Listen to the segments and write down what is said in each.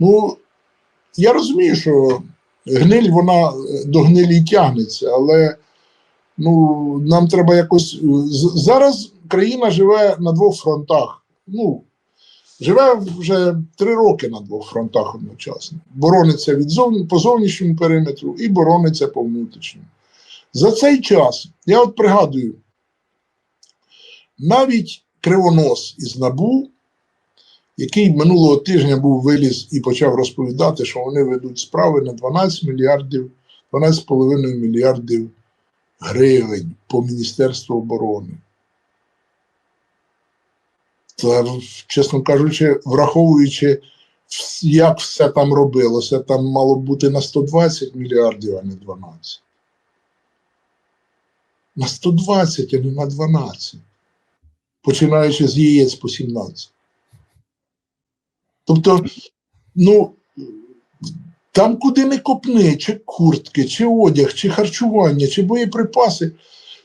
Ну, я розумію, що гниль вона е, до гнилі тягнеться, але ну, нам треба якось. е, Зараз країна живе на двох фронтах. Ну, живе вже три роки на двох фронтах одночасно. Борониться від зовні, по зовнішньому периметру і борониться по внутрішньому. За цей час, я от пригадую, навіть кривонос із НАБУ, який минулого тижня був виліз і почав розповідати, що вони ведуть справи на 12 мільярдів, 12,5 мільярдів гривень по Міністерству оборони. Та, чесно кажучи, враховуючи, як все там робилося, там мало бути на 120 мільярдів, а не 12. На 120, а не на 12. Починаючи з яєць по 17. Тобто, ну, там куди не копни, чи куртки, чи одяг, чи харчування, чи боєприпаси,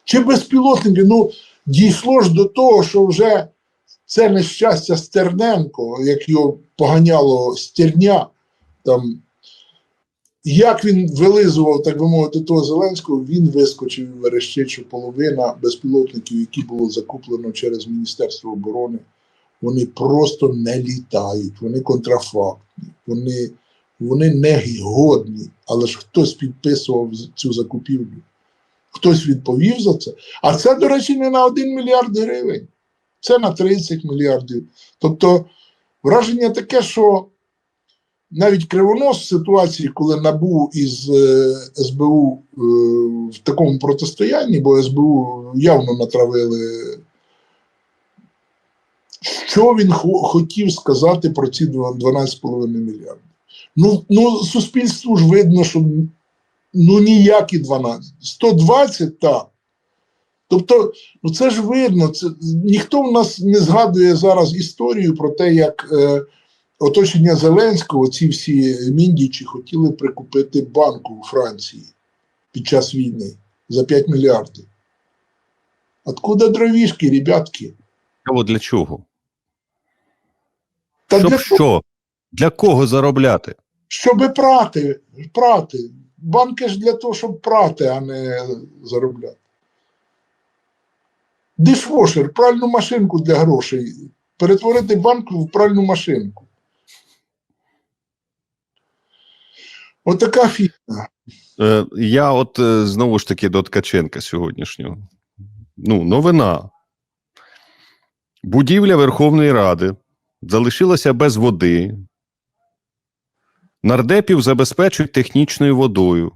чи безпілотники. Ну, дійшло ж до того, що вже це нещастя Стерненко, як його поганяло стерня, там, як він вилизував, так би мовити, того Зеленського, він вискочив і верещить, половина безпілотників, які було закуплено через Міністерство оборони, вони просто не літають, вони контрафактні, вони, вони негодні, але ж хтось підписував цю закупівлю. Хтось відповів за це. А це, до речі, не на 1 мільярд гривень, це на 30 мільярдів. Тобто враження таке, що навіть кривонос в ситуації, коли НАБУ із е, СБУ е, в такому протистоянні, бо СБУ явно натравили що він хотів сказати про ці 12,5 мільярдів? Ну, ну, суспільству ж видно, що ну ніякі 12. 120 так. Тобто, ну це ж видно. Це, ніхто в нас не згадує зараз історію про те, як е, оточення Зеленського, ці всі міндічі хотіли прикупити банку у Франції під час війни за 5 мільярдів. Откуда дровішки, ребятки? Цікаво, для чого? Та Щоб для що? Для кого заробляти? Щоб прати, прати. Банки ж для того, щоб прати, а не заробляти. Дишвошер, пральну машинку для грошей. Перетворити банк в пральну машинку. Отака фігня. Е, я от е, знову ж таки до Ткаченка сьогоднішнього. Ну, новина. Будівля Верховної Ради залишилася без води. Нардепів забезпечують технічною водою.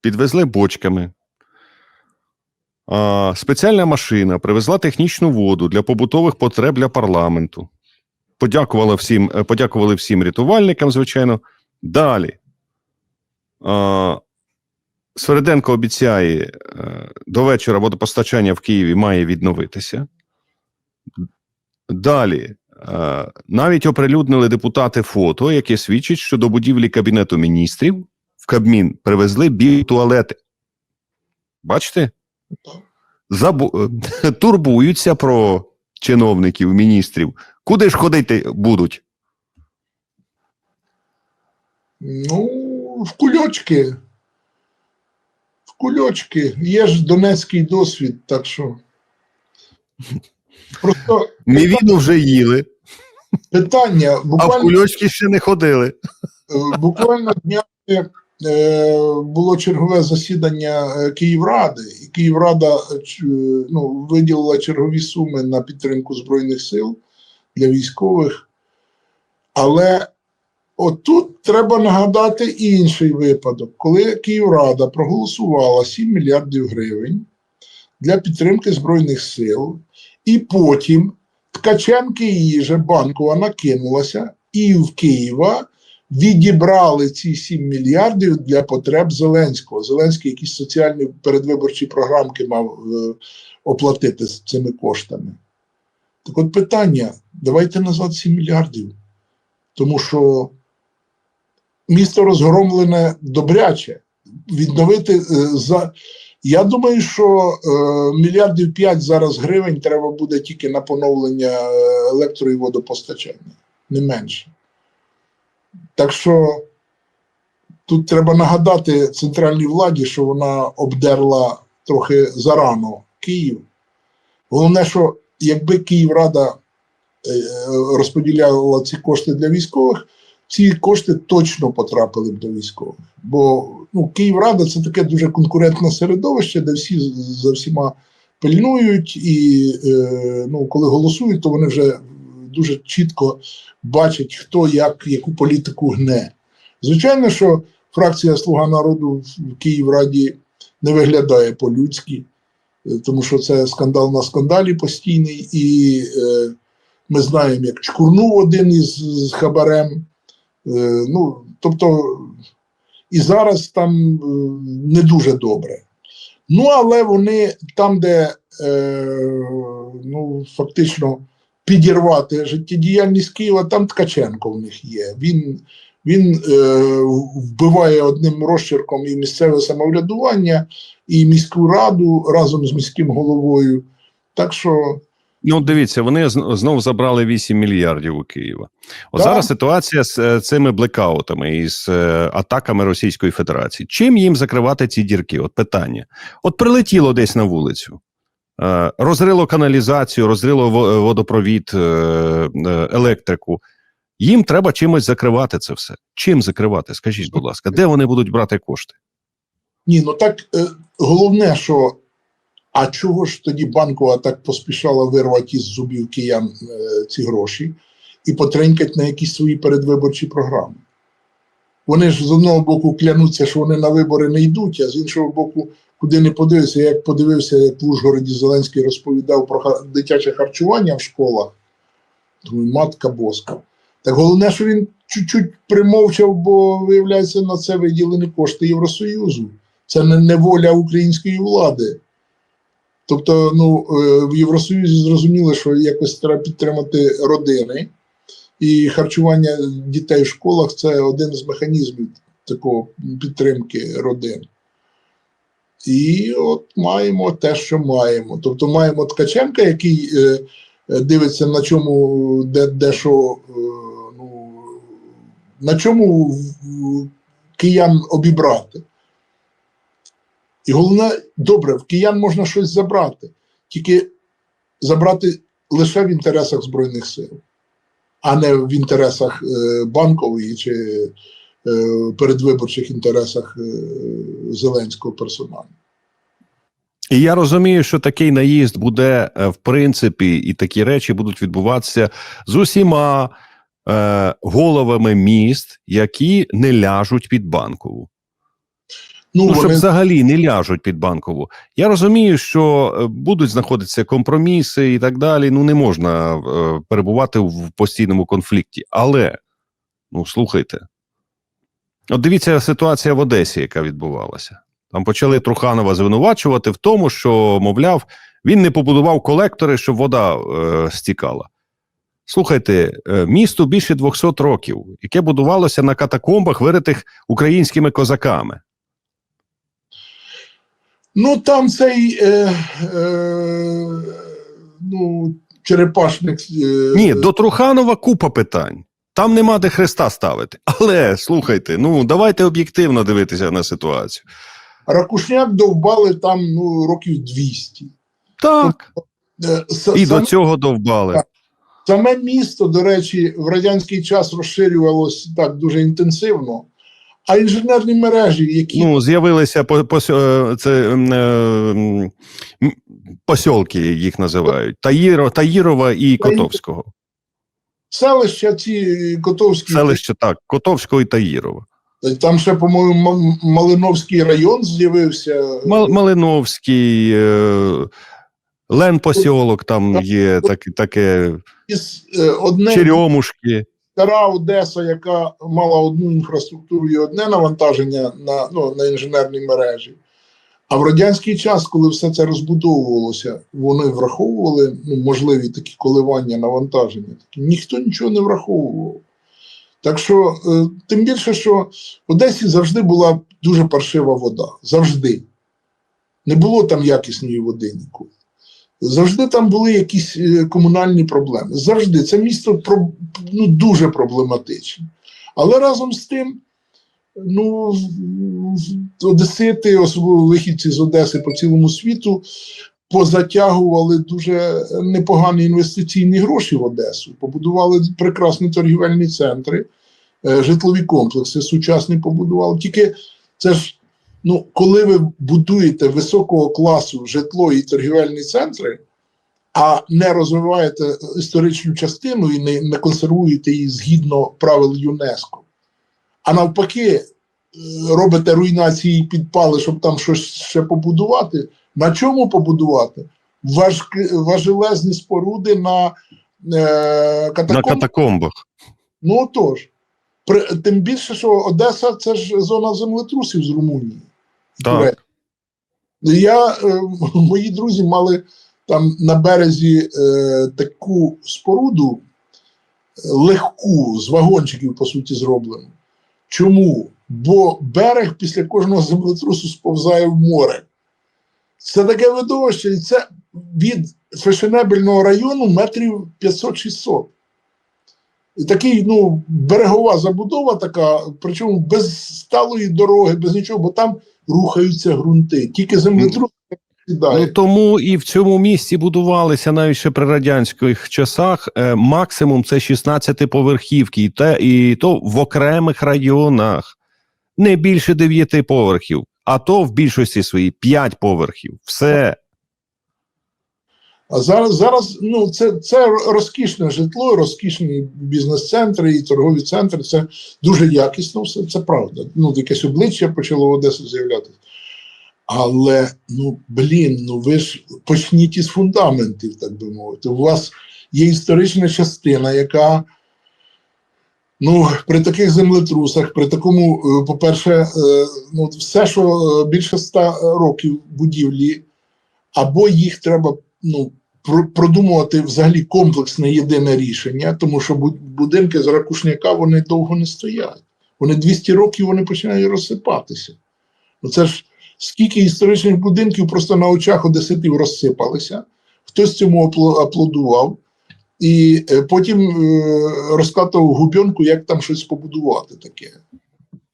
Підвезли бочками. А, спеціальна машина привезла технічну воду для побутових потреб для парламенту. Подякували всім, е, подякували всім рятувальникам, звичайно. Далі. А, Свериденко обіцяє, е, до вечора водопостачання в Києві має відновитися. Далі. Е, Навіть оприлюднили депутати фото, яке свідчить, що до будівлі Кабінету міністрів в Кабмін привезли білі туалети. Бачите? Забу... е, Турбуються про чиновників, міністрів. Куди ж ходити будуть? Ну, в кульочки. В кульочки. Є ж донецький досвід, так що. Просто Мівіну вже їли, питання а в буквально. кульочки ще не ходили. Е, Буквально днями е, було чергове засідання е, Київради, і Київрада е, ч- е, ну, виділила чергові суми на підтримку Збройних сил для військових. Але отут треба нагадати інший випадок, коли Київрада проголосувала 7 мільярдів гривень для підтримки Збройних сил, і потім Ткаченки її же банкова накинулася, і в Києва відібрали ці 7 мільярдів для потреб Зеленського. Зеленський якісь соціальні передвиборчі програмки мав е, оплатити з цими коштами. Так от питання: давайте назад 7 мільярдів. Тому що місто розгромлене добряче. Відновити е, за. Я думаю, що е, мільярдів 5 зараз гривень треба буде тільки на поновлення е, електро і водопостачання, не менше. Так що тут треба нагадати центральній владі, що вона обдерла трохи зарано Київ. Головне, що якби Київрада е, розподіляла ці кошти для військових, ці кошти точно потрапили б до військових. Бо ну, Київрада це таке дуже конкурентне середовище, де всі за всіма пильнують, і е, ну, коли голосують, то вони вже дуже чітко бачать, хто як яку політику гне. Звичайно, що фракція Слуга народу в Київраді не виглядає по-людськи, е, тому що це скандал на скандалі постійний, і е, ми знаємо, як чкурнув один із з хабарем. Е, ну, тобто, і зараз там е, не дуже добре. Ну, але вони там, де е, ну, фактично підірвати життєдіяльність Києва, там Ткаченко в них є. Він, він е, вбиває одним розчерком і місцеве самоврядування, і міську раду разом з міським головою. Так що Ну, дивіться, вони зн- знов забрали 8 мільярдів у Києва. От Так. зараз ситуація з е, цими блекаутами і з е, атаками Російської Федерації. Чим їм закривати ці дірки? От питання. От прилетіло десь на вулицю, е, розрило каналізацію, розрило водопровід, електрику. Їм треба чимось закривати це все. Чим закривати? Скажіть, будь ласка, де вони будуть брати кошти? Ні, ну так головне, що а чого ж тоді банкова так поспішала вирвати із зубів киян е, ці гроші і потренькать на якісь свої передвиборчі програми? Вони ж з одного боку клянуться, що вони на вибори не йдуть, а з іншого боку, куди не подивився, як подивився, як в Ужгороді Зеленський розповідав про дитяче харчування в школах, думаю, матка боска. Так головне, що він чуть-чуть примовчав, бо, виявляється, на це виділені кошти Євросоюзу. Це не воля української влади. Тобто, ну, е, в Євросоюзі зрозуміло, що якось треба підтримати родини, і харчування дітей в школах це один з механізмів такого підтримки родин. І от маємо те, що маємо. Тобто маємо Ткаченка, який е, дивиться, на чому де, де що, е, ну, на чому киян обібрати. І головне, добре, в киян можна щось забрати, тільки забрати лише в інтересах Збройних сил, а не в інтересах е, банкової чи е, передвиборчих інтересах е, Зеленського персонально. І я розумію, що такий наїзд буде е, в принципі, і такі речі будуть відбуватися з усіма е, головами міст, які не ляжуть під банкову. Ну, Ну, щоб вони, взагалі не ляжуть під банкову. Я розумію, що е, будуть знаходитися компроміси і так далі. Ну не можна е, перебувати в постійному конфлікті. Але ну слухайте, от дивіться ситуація в Одесі, яка відбувалася. Там почали Труханова звинувачувати в тому, що, мовляв, він не побудував колектори, щоб вода е, стікала. Слухайте, е, місту більше 200 років, яке будувалося на катакомбах, виритих українськими козаками. Ну там цей е, е, ну, черепашник. Е, Ні, до Труханова купа питань. Там нема де хреста ставити. Але слухайте, ну давайте об'єктивно дивитися на ситуацію. Ракушняк довбали там ну, років 200. Так, Е, і сам- до цього довбали. Саме місто, до речі, в радянський час розширювалось так дуже інтенсивно, а інженерні мережі, які Ну, з'явилися по, по, це, е, м, посьолки, їх називають. Таїро, Таїрова і Котовського. селища, ці Котовські, Селище так, Котовського і Таїрова. там ще, по-моєму, Малиновський район з'явився. Мал, Малиновський, е, Лен посьолок там є, так, таке, е, одне Черемушки. Стара Одеса, яка мала одну інфраструктуру і одне навантаження на, ну, на інженерні мережі. А в радянський час, коли все це розбудовувалося, вони враховували ну, можливі такі коливання навантаження. Ніхто нічого не враховував. Так що, е, тим більше, що в Одесі завжди була дуже паршива вода. Завжди. Не було там якісної води ніколи. Завжди там були якісь е, комунальні проблеми. Завжди. Це місто ну, дуже проблематичне. Але разом з тим, ну, Одесити, особливо вихідці з Одеси по цілому світу, позатягували дуже непогані інвестиційні гроші в Одесу. Побудували прекрасні торгівельні центри, е, житлові комплекси сучасні побудували. Тільки це ж, ну, коли ви будуєте високого класу житло і торгівельні центри, а не розвиваєте історичну частину і не, не консервуєте її згідно правил ЮНЕСКО, а навпаки, е, робите руйнації і підпали, щоб там щось ще побудувати. На чому побудувати? Важкі, важелезні споруди на е, На катакомбах. катакомбах. Ну отож. При, тим більше, що Одеса це ж зона землетрусів з Румунії. Так. Я, е, мої друзі мали там на березі е, таку споруду е, легку, з вагончиків, по суті, зроблену. Чому? Бо берег після кожного землетрусу сповзає в море. Це таке видовище, і це від фешенебельного району метрів 500-600. І такий, ну, берегова забудова така, причому без сталої дороги, без нічого, бо там рухаються ґрунти. Тільки землетрус. Ну тому і в цьому місці будувалися навіть ще при радянських часах. Е, максимум це 16 поверхівки, і те і то в окремих районах не більше 9 поверхів, а то в більшості своїй 5 поверхів. Все А зараз, зараз ну, це, це розкішне житло, розкішні бізнес-центри і торгові центри. Це дуже якісно, все це правда. Ну, якесь обличчя почало в Одесі з'являтися. Але ну блін, ну ви ж почніть із фундаментів, так би мовити. У вас є історична частина, яка ну, при таких землетрусах, при такому, е, по-перше, е, ну, все, що е, більше ста років будівлі, або їх треба ну, продумувати взагалі комплексне єдине рішення, тому що будинки з ракушняка вони довго не стоять. Вони 200 років вони починають розсипатися. Ну це ж скільки історичних будинків просто на очах одеситів розсипалися, хтось цьому аплодував, і е, потім е, розкатував губьонку, як там щось побудувати таке.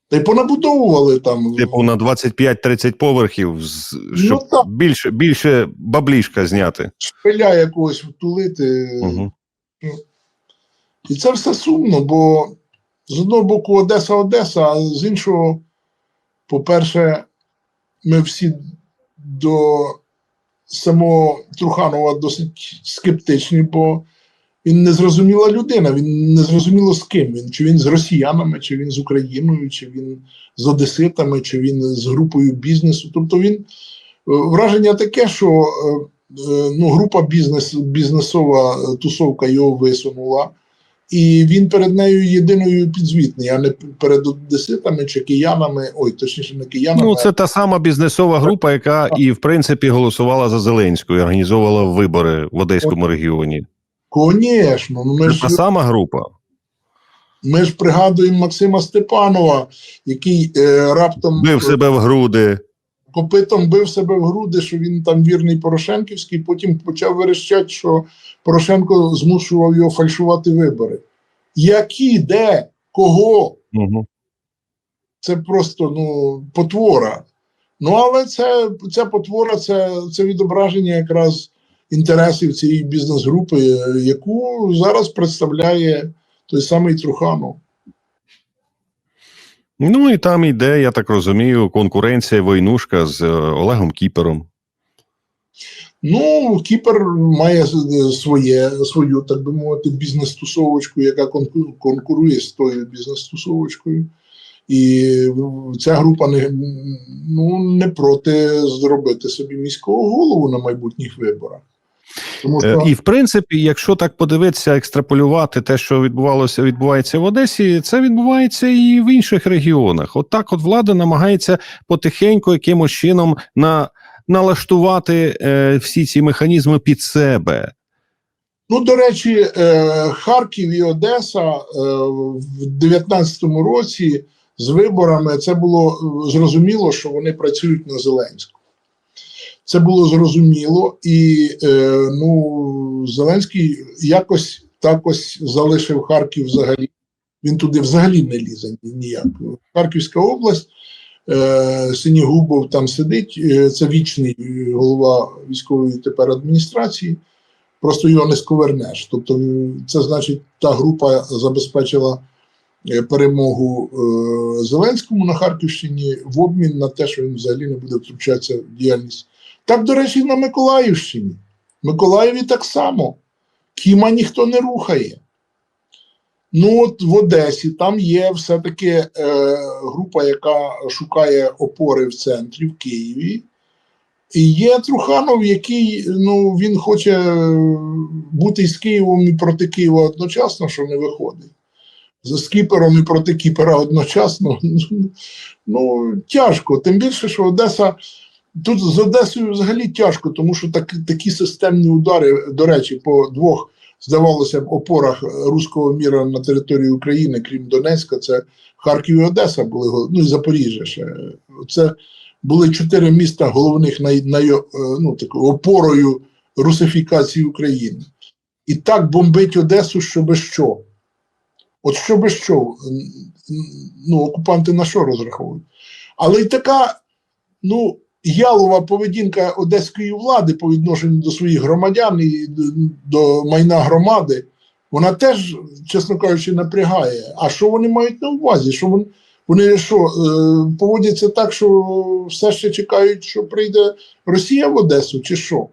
Та й понабудовували там. типу на 25-30 поверхів, з- Ну, так. більше більше баблішка зняти. шпиля якогось втулити. Угу. І це все сумно, бо з одного боку Одеса Одеса, а з іншого, по-перше, ми всі до самого Труханова досить скептичні, бо він незрозуміла людина, він не зрозуміло з ким він. Чи він з росіянами, чи він з Україною, чи він з Одеситами, чи він з групою бізнесу. Тобто він е, враження таке, що е, е, ну, група бізнес, бізнесова тусовка його висунула, і він перед нею єдиною підзвітний, а не перед одеситами чи киянами. Ой, точніше, не киянами. Ну, це та сама бізнесова група, яка і в принципі голосувала за Зеленського і організовувала вибори в Одеському регіоні. Конечно, ну ми ж, та сама група. ми ж пригадуємо Максима Степанова, який е, раптом Бив себе в груди. копитом бив себе в груди, що він там вірний Порошенківський, потім почав верещати, що Порошенко змушував його фальшувати вибори. Які, де, кого? Угу. Це просто ну, потвора. Ну, але це, ця потвора це, це відображення якраз інтересів цієї бізнес-групи, е, яку зараз представляє той самий Труханов. Ну і там йде, я так розумію, конкуренція войнушка з е, Олегом Кіпером. Ну, Кіпер має е, своє, свою, так би мовити, бізнес-тусовочку, яка конкурує з тою бізнес-тусовочкою. І ця група не, ну, не проти зробити собі міського голову на майбутніх виборах. Тому Е, що І в принципі, якщо так подивитися, екстраполювати те, що відбувалося, відбувається в Одесі, це відбувається і в інших регіонах. От так, от влада намагається потихеньку якимось чином на налаштувати е, всі ці механізми під себе. Ну, до речі, е, Харків і Одеса е, в 19-му році з виборами це було е, зрозуміло, що вони працюють на Зеленського. Це було зрозуміло, і е, ну, Зеленський якось так ось залишив Харків взагалі Він туди взагалі не лізе ніяк. Харківська область, е, Синігубов там сидить, е, це вічний голова військової тепер адміністрації. Просто його не сковернеш. Тобто, це значить, та група забезпечила е, перемогу е, Зеленському на Харківщині в обмін на те, що він взагалі не буде втручатися в діяльність. Так, до речі, на Миколаївщині. Миколаєві так само. Кіма ніхто не рухає. Ну, от в Одесі там є все-таки е, група, яка шукає опори в центрі, в Києві. І є Труханов, який ну, він хоче е, бути з Києвом і проти Києва одночасно, що не виходить. За скіпером і проти кіпера одночасно. Ну, тяжко. Тим більше, що Одеса. Тут з Одесою взагалі тяжко, тому що так, такі системні удари, до речі, по двох, здавалося б, опорах руського міра на території України, крім Донецька, це Харків і Одеса були, ну і Запоріжжя ще. Це були чотири міста головних най, най, е, ну, такою опорою русифікації України. І так бомбить Одесу, що без що. От що без що. Ну, окупанти на що розраховують? Але й така, ну, ялова поведінка одеської влади по відношенню до своїх громадян і до, майна громади, вона теж, чесно кажучи, напрягає. А що вони мають на увазі? Що вони, вони що, е, поводяться так, що все ще чекають, що прийде Росія в Одесу, чи що?